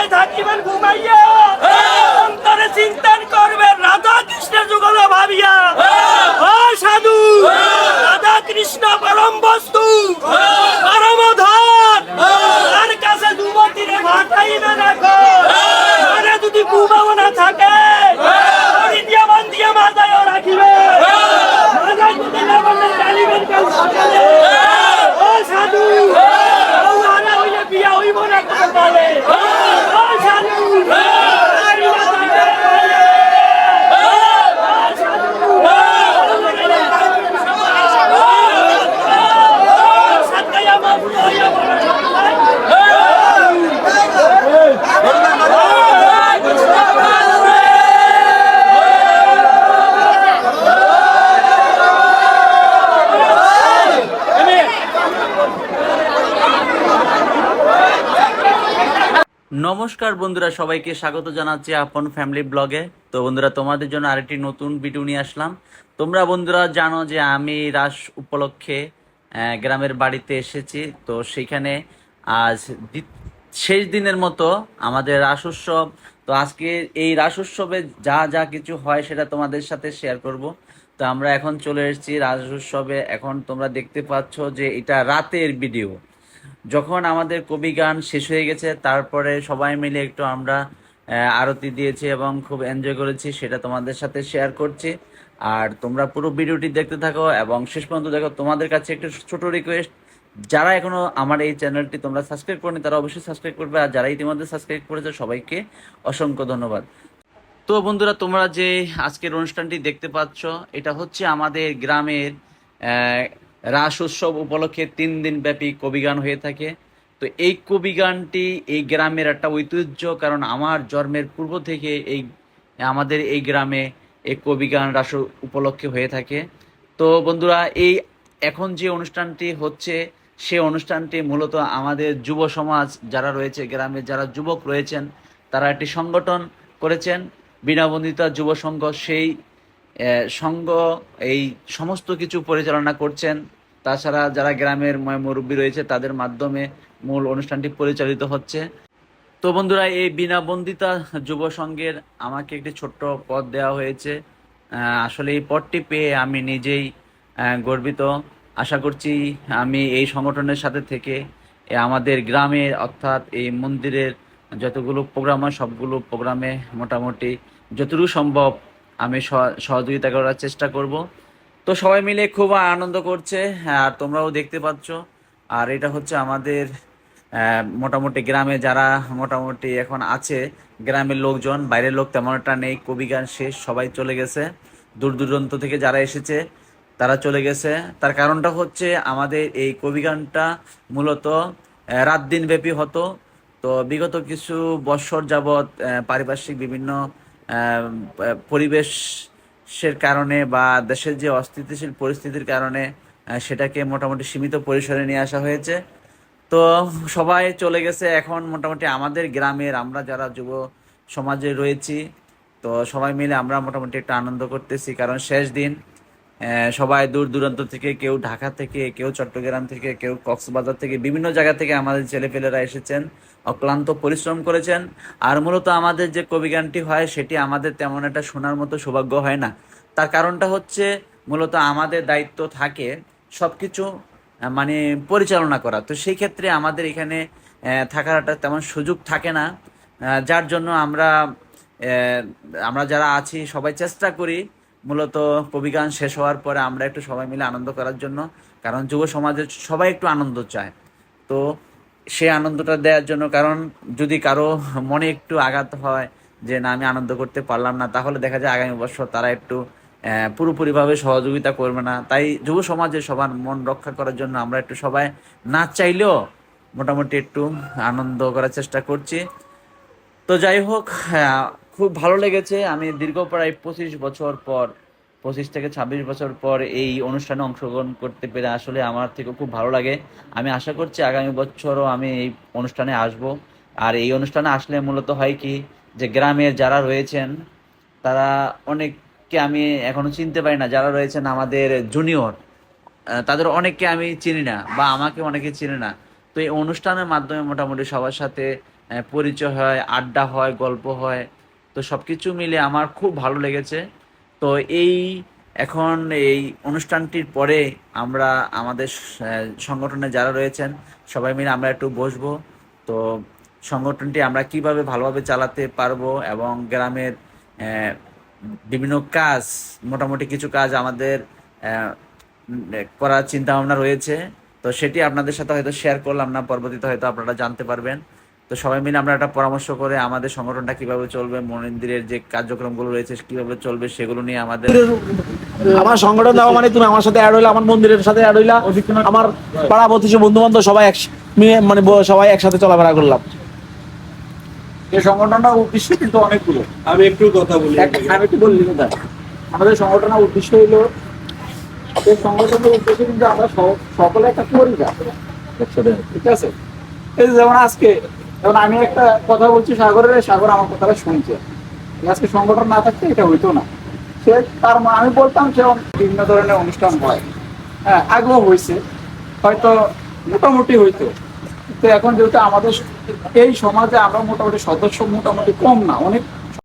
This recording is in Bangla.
কোথায় থাকিবেন ঘুমাইয়া অন্তরে চিন্তন করবেন রাধা কৃষ্ণ যুগল ভাবিয়া। হ্যাঁ। ও সাধু রাধা কৃষ্ণ পরম বস্তু। নমস্কার বন্ধুরা, সবাইকে স্বাগত জানাচ্ছি আপন ফ্যামিলি ব্লগে তো বন্ধুরা, তোমাদের জন্য আরেকটি নতুন ভিডিও নিয়ে আসলাম। তোমরা বন্ধুরা জানো যে আমি রাস উপলক্ষে গ্রামের বাড়িতে এসেছি। তো সেখানে আজ শেষ দিনের মতো আমাদের রাস উৎসব। তো আজকে এই রাস উৎসবে যা যা কিছু হয় সেটা তোমাদের সাথে শেয়ার করব। তো আমরা এখন চলে এসেছি রাস উৎসবে। এখন তোমরা দেখতে পাচ্ছ যে এটা রাতের ভিডিও যখন আমাদের কবি গান শেষ হয়ে গেছে, তারপরে সবাই মিলে একটু আমরা আরতি দিয়েছি এবং খুব এনজয় করেছি, সেটা তোমাদের সাথে শেয়ার করছি। আর তোমরা পুরো ভিডিওটি দেখতে থাকো এবং শেষ পর্যন্ত দেখো, তোমাদের কাছে একটা ছোট রিকোয়েস্ট যারা এখনও আমার এই চ্যানেলটি তোমরা সাবস্ক্রাইব করনি, তারা অবশ্যই সাবস্ক্রাইব করবে। আর যারা ইতিমধ্যে সাবস্ক্রাইব করেছে, সবাইকে অসংখ্য ধন্যবাদ। তো বন্ধুরা, তোমরা যে আজকের অনুষ্ঠানটি দেখতে পাচ্ছ, এটা হচ্ছে আমাদের গ্রামের রাস উৎসব উপলক্ষে তিন দিন ব্যাপী কবিগান হয়ে থাকে। তো এই কবিগানটি এই গ্রামের একটা ঐতিহ্য, কারণ আমার জন্মের পূর্ব থেকে এই, আমাদের এই গ্রামে এই কবিগান রাস উপলক্ষে হয়ে থাকে। তো বন্ধুরা, এই এখন যে অনুষ্ঠানটি হচ্ছে, সে অনুষ্ঠানটি মূলত আমাদের যুব সমাজ যারা রয়েছে গ্রামে যারা যুবক রয়েছেন, তারা একটি সংগঠন করেছেন। বিনাবন্দিতা যুব সংঘ সেই সংঘ এই সমস্ত কিছু পরিচালনা করছেন। তাছাড়া যারা গ্রামের মুরব্বী রয়েছে, তাদের মাধ্যমে মূল অনুষ্ঠানটি পরিচালিত হচ্ছে। তো বন্ধুরা, এই বিনাবন্দিতা যুব সংঘের আমাকে একটি ছোট্ট পদ দেওয়া হয়েছে। আসলে এই পদটি পেয়ে আমি নিজেই গর্বিত। আশা করছি আমি এই সংগঠনের সাথে থেকে আমাদের গ্রামে অর্থাৎ এই মন্দিরের যতগুলো প্রোগ্রাম হয়, সবগুলো প্রোগ্রামে মোটামুটি যতটুকু সম্ভব আমি সহ- সহযোগিতা করার চেষ্টা করব। তো সবাই মিলে খুব আনন্দ করছে আর তোমরাও দেখতে পাচ্ছ। আর এটা হচ্ছে আমাদের মোটামুটি গ্রামে যারা মোটামুটি এখন আছে গ্রামের লোকজন বাইরের লোক তেমন একটা নেই কবি গান শেষ সবাই চলে গেছে। দূর দূরান্ত থেকে যারা এসেছে তারা চলে গেছে। তার কারণটা হচ্ছে আমাদের এই কবি গানটা মূলত রাত দিন ব্যাপী হতো। তো বিগত কিছু বৎসর যাবৎ পারিপার্শ্বিক বিভিন্ন আহ, পরিবেশের কারণে বা দেশের যে অস্থিতিশীল পরিস্থিতির কারণে সেটাকে মোটামুটি সীমিত পরিসরে নিয়ে আসা হয়েছে। তো সবাই চলে গেছে এখন মোটামুটি আমাদের গ্রামের, আমরা যারা যুব সমাজে রয়েছি, তো সবাই মিলে আমরা মোটামুটি একটা আনন্দ করতেছি। কারণ শেষ দিন সবাই দূর দূরান্ত থেকে, কেউ ঢাকা থেকে, কেউ চট্টগ্রাম থেকে, কেউ কক্সবাজার থেকে, বিভিন্ন জায়গা থেকে আমাদের ছেলেপেলেরা এসেছেন, অক্লান্ত পরিশ্রম করেছেন। আর মূলত আমাদের যে কবিগানটি হয়, সেটি আমাদের তেমন একটা শোনার মতো সৌভাগ্য হয় না। তার কারণটা হচ্ছে, মূলত আমাদের দায়িত্ব থাকে সব কিছু মানে পরিচালনা করা। তো সেই ক্ষেত্রে আমাদের এখানে থাকার একটা তেমন সুযোগ থাকে না। যার জন্য আমরা আমরা যারা আছি, সবাই চেষ্টা করি মূলত কবিগান শেষ হওয়ার পরে আমরা একটু সবাই মিলে আনন্দ করার জন্য, কারণ যুব সমাজের সবাই একটু আনন্দ চায়। তো সে আনন্দটা দেওয়ার জন্য, কারণ যদি কারও মনে একটু আঘাত হয় যে না, আমি আনন্দ করতে পারলাম না, তাহলে দেখা যায় আগামী বছর তারা একটু পুরোপুরিভাবে সহযোগিতা করবে না। তাই যুব সমাজের সবার মন রক্ষা করার জন্য আমরা একটু সবাই না চাইলেও মোটামুটি একটু আনন্দ করার চেষ্টা করছি। তো যাই হোক হ্যাঁ, খুব ভালো লেগেছে। আমি দীর্ঘ প্রায় পঁচিশ বছর পর পঁচিশ থেকে ছাব্বিশ বছর পর এই অনুষ্ঠানে অংশগ্রহণ করতে পেরে আসলে আমার থেকে খুব ভালো লাগে। আমি আশা করছি আগামী বছরও আমি এই অনুষ্ঠানে আসব। আর এই অনুষ্ঠানে আসলে মূলত হয় কি যে গ্রামের যারা রয়েছেন তারা অনেককে আমি এখনও চিনতে পারি না। যারা রয়েছেন আমাদের জুনিয়র তাদের অনেককে আমি চিনি না বা আমাকে অনেকে চিনে না। তো এই অনুষ্ঠানের মাধ্যমে মোটামুটি সবার সাথে পরিচয় হয়, আড্ডা হয়, গল্প হয়। তো সব কিছু মিলে আমার খুব ভালো লেগেছে। তো এই এখন এই অনুষ্ঠানটির পরে আমরা আমাদের সংগঠনে যারা রয়েছেন, সবাই মিলে আমরা একটু বসবো। তো সংগঠনটি আমরা কীভাবে ভালোভাবে চালাতে পারব এবং গ্রামের বিভিন্ন কাজ, মোটামুটি কিছু কাজ আমাদের করার চিন্তা ভাবনা রয়েছে। তো সেটি আপনাদের সাথে হয়তো শেয়ার করলাম না, পরবর্তীতে হয়তো আপনারা জানতে পারবেন। তো সবাই মিলে আমরা একটা পরামর্শ করে আমাদের সংগঠনটা কীভাবে চলবে মন্দিরের যে কার্যক্রমগুলো রয়েছে কীভাবে চলবে সেগুলো নিয়ে আমাদের আমার সংগঠন দেওয়া মানে তুমি আমার সাথে অ্যাড হইলা আমার মন্দিরের সাথে অ্যাড হইলা আমার পাড়া প্রতিবেশী বন্ধু বান্ধব সবাই এক মিলে- মানে সবাই একসাথে চলাফেরা করলাম। এই সংগঠনটার উদ্দেশ্য কিন্তু অনেকগুলো। আমি একটু কথা বলি। আমি একটু বললি না আমাদের সংগঠনের উদ্দেশ্য হইল এই সংগঠনের উদ্দেশ্য কিন্তু আমরা সকলে একটা পরিবার। ঠিক আছে? এই যে যেমন আজকে এখন আমি একটা কথা বলছি সাগরের সাগর আমার কথাটা শুনছে। আজকে সংগঠন না থাকতে এটা হইতো না। সে তার আমি বলতাম সে বিভিন্ন ধরনের অনুষ্ঠান হয়। হ্যাঁ আগ্রহ হয়েছে। হয়তো মোটামুটি হইতো। তো এখন যেহেতু আমাদের এই সমাজে আমরা মোটামুটি সদস্য মোটামুটি কম না, অনেক